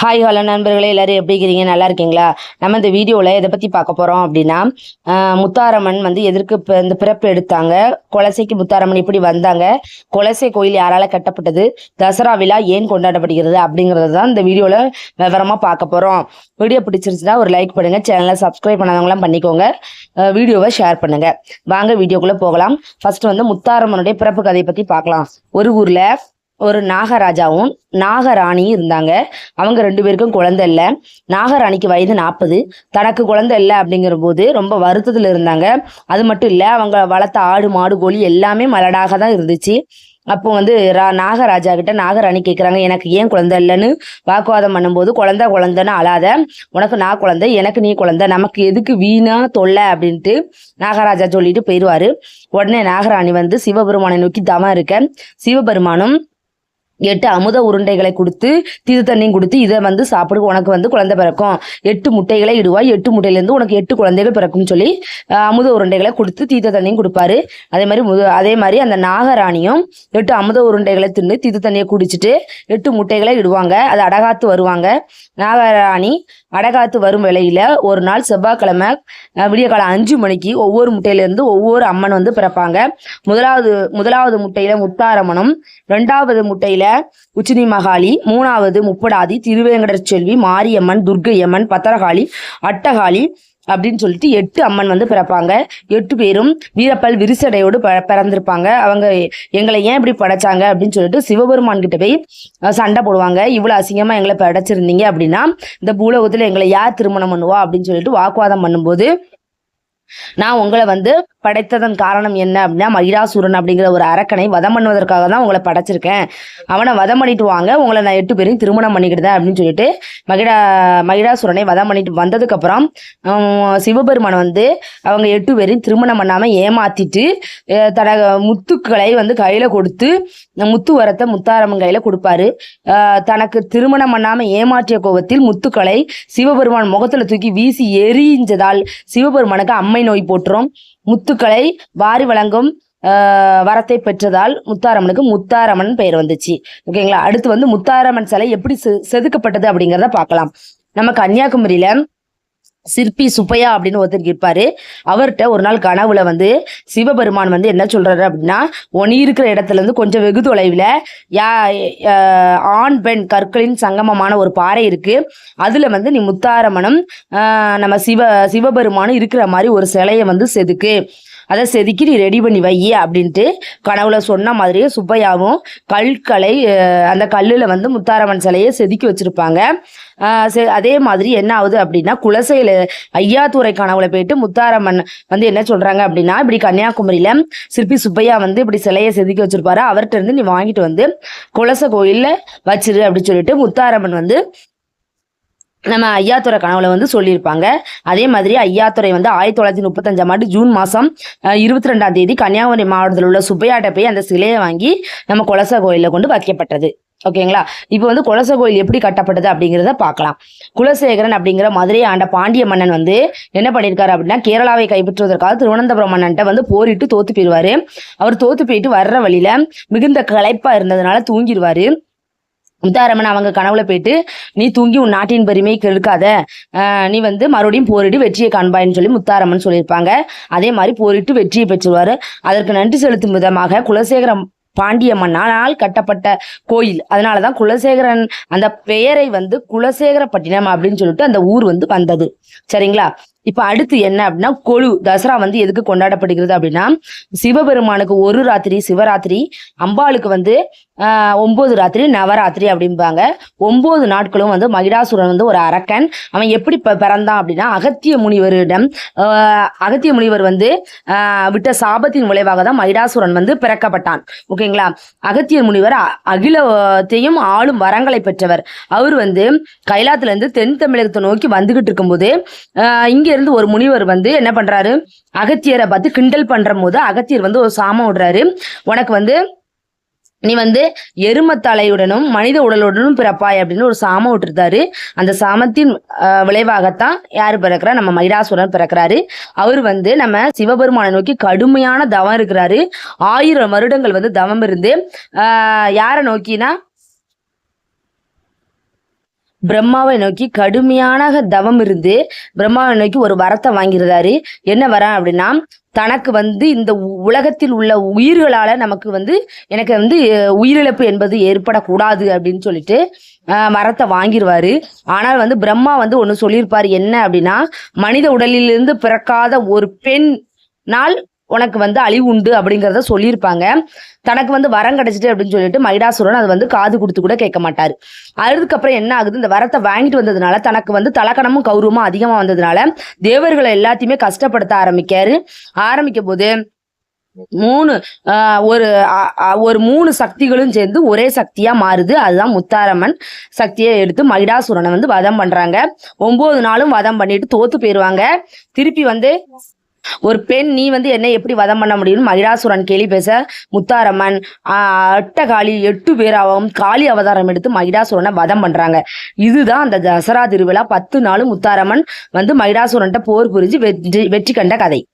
Hi hello நண்பர்களே எல்லாரும் எப்படி இருக்கிறீங்க நல்லா இருக்கீங்களா? நம்ம இந்த வீடியோவில் இதை பற்றி பார்க்க போகிறோம் அப்படின்னா முத்தாரம்மன் வந்து எதற்கு இந்த பிறப்பு எடுத்தாங்க? குலசைக்கு முத்தாரம்மன் இப்படி வந்தாங்க? குலசை கோயில் யாரால கட்டப்பட்டது? தசரா விழா ஏன் கொண்டாடப்படுகிறது? அப்படிங்கிறது தான் இந்த வீடியோவில் விவரமாக பார்க்க போகிறோம் வீடியோ பிடிச்சிருச்சுன்னா ஒரு லைக் பண்ணுங்க சேனலை சப்ஸ்கிரைப் பண்ணாதவங்களாம் பண்ணிக்கோங்க. வீடியோவை ஷேர் பண்ணுங்க. வாங்க வீடியோக்குள்ளே போகலாம். ஃபர்ஸ்ட் வந்து முத்தாரம்மனுடைய பிறப்பு கதையை பற்றி பார்க்கலாம். ஒரு ஊரில் ஒரு நாகராஜாவும் நாகராணியும் இருந்தாங்க. அவங்க ரெண்டு பேருக்கும் குழந்தை இல்லை. நாகராணிக்கு வயது நாற்பது தனக்கு குழந்தை இல்லை அப்படிங்கிற போது ரொம்ப வருத்தத்தில் இருந்தாங்க. அது மட்டும் இல்லை அவங்க வளர்த்த ஆடு மாடு கோழி எல்லாமே மலடாக தான் இருந்துச்சு. அப்போ வந்து ரா நாகராஜா கிட்ட நாகராணி கேட்குறாங்க எனக்கு ஏன் குழந்தை இல்லைன்னு வாக்குவாதம் பண்ணும்போது குழந்தை குழந்தைன்னு அழாத. உனக்கு நான் குழந்தை எனக்கு நீ குழந்தை. நமக்கு எதுக்கு வீணா தொல்லை? அப்படின்ட்டு நாகராஜா சொல்லிட்டு போயிடுவாரு உடனே நாகராணி வந்து சிவபெருமானை நோக்கி தவம் இருக்க. சிவபெருமானும் எட்டு அமுத உருண்டைகளை கொடுத்து தீது தண்ணியும் கொடுத்து இதை வந்து சாப்பிடு உனக்கு வந்து குழந்தை பிறக்கும். எட்டு முட்டைகளை இடுவாய். எட்டு முட்டையிலேருந்து உனக்கு எட்டு குழந்தைகள் பிறக்கும்னு சொல்லி அமுத உருண்டைகளை கொடுத்து தீத தண்ணியும் கொடுப்பாரு. அதே மாதிரி முத அதே மாதிரி அந்த நாகராணியும் எட்டு அமுத உருண்டைகளை தின்னு தீது தண்ணியை குடிச்சிட்டு எட்டு முட்டைகளை இடுவாங்க. அது அடகாத்து வருவாங்க. நாகராணி அடகாத்து வரும் வேளையில ஒரு நாள் செவ்வாய்க்கிழமை விடிய காலம் அஞ்சு மணிக்கு ஒவ்வொரு முட்டையிலேருந்து ஒவ்வொரு அம்மன் வந்து பிறப்பாங்க. முதலாவது முதலாவது முட்டையில முத்தாரம்மனும் ரெண்டாவது முட்டையில உச்சினி மகாளி மூணாவது முப்படாதி திருவேங்கடர் செல்வி மாரியம்மன் துர்க்கையம்மன் பத்திரகாளி அட்டகாளி அப்படின்னு சொல்லிட்டு எட்டு அம்மன் வந்து பிறப்பாங்க. எட்டு பேரும் வீரப்பல் விரிசடையோடு ப பிறந்திருப்பாங்க. அவங்க எங்களை ஏன் இப்படி படைச்சாங்க அப்படின்னு சொல்லிட்டு சிவபெருமான் கிட்ட போய் சண்டை போடுவாங்க. இவ்வளோ அசிங்கமாக எங்களை படைச்சிருந்தீங்க அப்படின்னா இந்த பூலோகத்தில் எங்களை யார் திருமணம் பண்ணுவா அப்படின்னு சொல்லிட்டு வாக்குவாதம் பண்ணும்போது நான் உங்களை வந்து படைத்ததன் காரணம் என்ன அப்படின்னா மகிராசூரன் அப்படிங்கிற ஒரு அரக்கனை வதம் பண்ணுவதற்காக தான் உங்களை படைச்சிருக்கேன். அவனை வதம் பண்ணிட்டு வாங்க. உங்களை நான் எட்டு பேரையும் திருமணம் பண்ணிக்கிட்டேன் அப்படின்னு சொல்லிட்டு மகிடா மகிடாசுரனை வதம் பண்ணிட்டு வந்ததுக்கப்புறம் சிவபெருமான் வந்து அவங்க எட்டு பேரையும் திருமணம் பண்ணாமல் ஏமாத்திட்டு தன முத்துக்களை வந்து கையில் கொடுத்து முத்து வரத்தை முத்தாரம்மன் கையில் கொடுப்பாரு. தனக்கு திருமணம் பண்ணாமல் ஏமாற்றிய கோபத்தில் முத்துக்களை சிவபெருமான் முகத்தில் தூக்கி வீசி எரிஞ்சதால் சிவபெருமானுக்கு அம்மை நோய் போட்டுரும். முத்துக்களை வாரி வழங்கும் ஆஹ், வரத்தை பெற்றதால் முத்தாரம்மனுக்கு முத்தாரம்மன் பெயர் வந்துச்சு. ஓகேங்களா? அடுத்து வந்து முத்தாரம்மன் சிலை எப்படி செதுக்கப்பட்டது அப்படிங்கிறத பார்க்கலாம். நம்ம கன்னியாகுமரியில சிற்பி சுப்பையா அப்படின்னு ஒருத்தர் இருப்பாரு. அவர்கிட்ட ஒரு நாள் கனவுல வந்து சிவபெருமான் வந்து என்ன சொல்றாரு அப்படின்னா ஒனி இருக்கிற இடத்துல இருந்து கொஞ்சம் வெகு தொலைவில் யா ஆண் பெண் கற்களின் சங்கமமான ஒரு பாறை இருக்கு. அதுல வந்து நீ முத்தாரமணம் நம்ம சிவ சிவபெருமானும் இருக்கிற மாதிரி ஒரு சிலையை வந்து செதுக்கு. அதை செதுக்கி நீ ரெடி பண்ணி வை அப்படின்ட்டு கனவுல சொன்ன மாதிரியே சுப்பையாவும் கல்களை அந்த கல்லில் வந்து முத்தாரம்மன் சிலையை செதுக்கி வச்சுருப்பாங்க. அதே மாதிரி என்ன ஆகுது அப்படின்னா குலசையில் ஐயாத்துறை கனவுல போயிட்டு முத்தாரம்மன் வந்து என்ன சொல்கிறாங்க அப்படின்னா இப்படி கன்னியாகுமரியில் சிற்பி சுப்பையா வந்து இப்படி சிலையை செதுக்கி வச்சிருப்பாரு. அவர்கிட்ட இருந்து நீ வாங்கிட்டு வந்து குலசை கோயிலில் வச்சிரு அப்படின்னு சொல்லிட்டு முத்தாரம்மன் வந்து நம்ம ஐயாத்துறை கனவுல வந்து சொல்லியிருப்பாங்க. அதே மாதிரி ஐயாத்துறை வந்து ஆயிரத்தி தொள்ளாயிரத்தி முப்பத்தஞ்சாம் ஆண்டு ஜூன் மாதம் இருபத்தி ரெண்டாம் தேதி கன்னியாகுமரி மாவட்டத்தில் உள்ள சுப்பையாட்ட போய் அந்த சிலையை வாங்கி நம்ம கொலச கோயிலில் கொண்டு வைக்கப்பட்டது. ஓகேங்களா? இப்போ வந்து குலச கோயில் எப்படி கட்டப்பட்டது அப்படிங்கிறத பார்க்கலாம். குலசேகரன் அப்படிங்கிற மதுரையை ஆண்ட பாண்டிய மன்னன் வந்து என்ன பண்ணியிருக்காரு அப்படின்னா கேரளாவை கைப்பற்றுவதற்காக திருவனந்தபுரம் மன்னன்ட்ட வந்து போரிட்டு தோத்து போயிடுவாரு அவர் தோத்து போயிட்டு வர்ற வழியில மிகுந்த களைப்பா இருந்ததுனால தூங்கிடுவாரு முத்தாரம்மன் அவங்க கனவுல போயிட்டு நீ தூங்கி உன் நாட்டின் பெருமையை கெடுக்காத. ஆஹ் நீ வந்து மறுபடியும் போரிட்டு வெற்றியை காண்பாயின்னு சொல்லி முத்தாரம்மன் சொல்லியிருப்பாங்க. அதே மாதிரி போரிட்டு வெற்றியை பெற்றுவார். அதற்கு நன்றி செலுத்தும் விதமாக குலசேகரம் பாண்டிய மன்னால் கட்டப்பட்ட கோயில். அதனாலதான் குலசேகரன் அந்த பெயரை வந்து குலசேகரப்பட்டினம் அப்படின்னு சொல்லிட்டு அந்த ஊர் வந்து வந்தது. சரிங்களா? இப்ப அடுத்து என்ன அப்படின்னா கொழு தசரா வந்து எதுக்கு கொண்டாடப்படுகிறது அப்படின்னா சிவபெருமானுக்கு ஒரு ராத்திரி சிவராத்திரி அம்பாளுக்கு வந்து ஒம்பது ராத்திரி நவராத்திரி அப்படிம்பாங்க. ஒம்பது நாட்களும் வந்து மகிடாசுரன் வந்து ஒரு அரக்கன். அவன் எப்படி ப- பிறந்தான் அப்படின்னா அகத்திய முனிவரிடம் அகத்திய முனிவர் வந்து விட்ட சாபத்தின் விளைவாக தான் மகிடாசுரன் வந்து பிறக்கப்பட்டான். ஓகேங்களா? அகத்திய முனிவர் அ- அகிலத்தையும் ஆளும் வரங்களை பெற்றவர். அவர் வந்து கைலாத்திலேருந்து தென் தமிழகத்தை நோக்கி வந்துகிட்டு இருக்கும்போது இங்கேருந்து இருந்து ஒரு முனிவர் வந்து என்ன பண்ணுறாரு அகத்தியரை பார்த்து கிண்டல் பண்ணுற போது அகத்தியர் வந்து ஒரு சாமம் விடுறாரு. உனக்கு வந்து நீ வந்து எருமத்தலையுடனும் மனித உடலுடனும் பிறப்பாய் அப்படின்னு ஒரு சாமம் விட்டுருந்தாரு அந்த சாமத்தின் விளைவாகத்தான் யார் பிறக்கிறா? நம்ம மகிடாசுரன் பிறக்கிறாரு. அவர் வந்து நம்ம சிவபெருமானை நோக்கி கடுமையான தவம் இருக்கிறாரு. ஆயிரம் வருடங்கள் வந்து தவம் இருந்து யாரை நோக்கினா பிரம்மாவை நோக்கி கடுமையான தவம் இருந்து பிரம்மாவை நோக்கி ஒரு வரத்தை வாங்கியிருந்தாரு என்ன வரம் அப்படின்னா தனக்கு வந்து இந்த உலகத்தில் உள்ள உயிர்களால நமக்கு வந்து எனக்கு வந்து உயிரிழப்பு என்பது ஏற்படக்கூடாது அப்படின்னு சொல்லிட்டு மரத்தை வாங்கிடுவாரு ஆனால் வந்து பிரம்மா வந்து ஒன்று சொல்லியிருப்பார். என்ன அப்படின்னா மனித உடலிலிருந்து பிறக்காத ஒரு பெண் நாள் உனக்கு வந்து அழிவு உண்டு அப்படிங்கிறத சொல்லியிருப்பாங்க. தனக்கு வந்து வரம் கிடைச்சிட்டு அப்படின்னு சொல்லிட்டு மைடாசுரன் அது வந்து காது கொடுத்து கூட கேட்க மாட்டாரு. அதுக்கப்புறம் என்ன ஆகுது? இந்த வரத்தை வாங்கிட்டு வந்ததுனால தனக்கு வந்து தலக்கணமும் கௌரவமும் அதிகமா வந்ததுனால தேவர்களை எல்லாத்தையுமே கஷ்டப்படுத்த ஆரம்பிக்காரு. ஆரம்பிக்கும் போது மூணு ஆஹ், ஒரு ஒரு மூணு சக்திகளும் சேர்ந்து ஒரே சக்தியா மாறுது. அதுதான் முத்தாரம்மன் சக்தியை எடுத்து மைடாசுரனை வந்து வதம் பண்றாங்க. ஒன்பது நாளும் வதம் பண்ணிட்டு தோத்து போயிடுவாங்க திருப்பி வந்து ஒரு பெண் நீ வந்து என்னை எப்படி வதம் பண்ண முடியும்னு மகிழாசுரன் கேலி பேச முத்தாரம்மன் அட்டகாளி எட்டு பேராவும் காளி அவதாரம் எடுத்து மகிடாசுரனை வதம் பண்றாங்க. இதுதான் அந்த தசரா திருவிழா. பத்து நாளும் முத்தாரம்மன் வந்து மகிடாசுரன்ட்ட போர் புரிஞ்சு வெற்றி வெற்றி கண்ட கதை.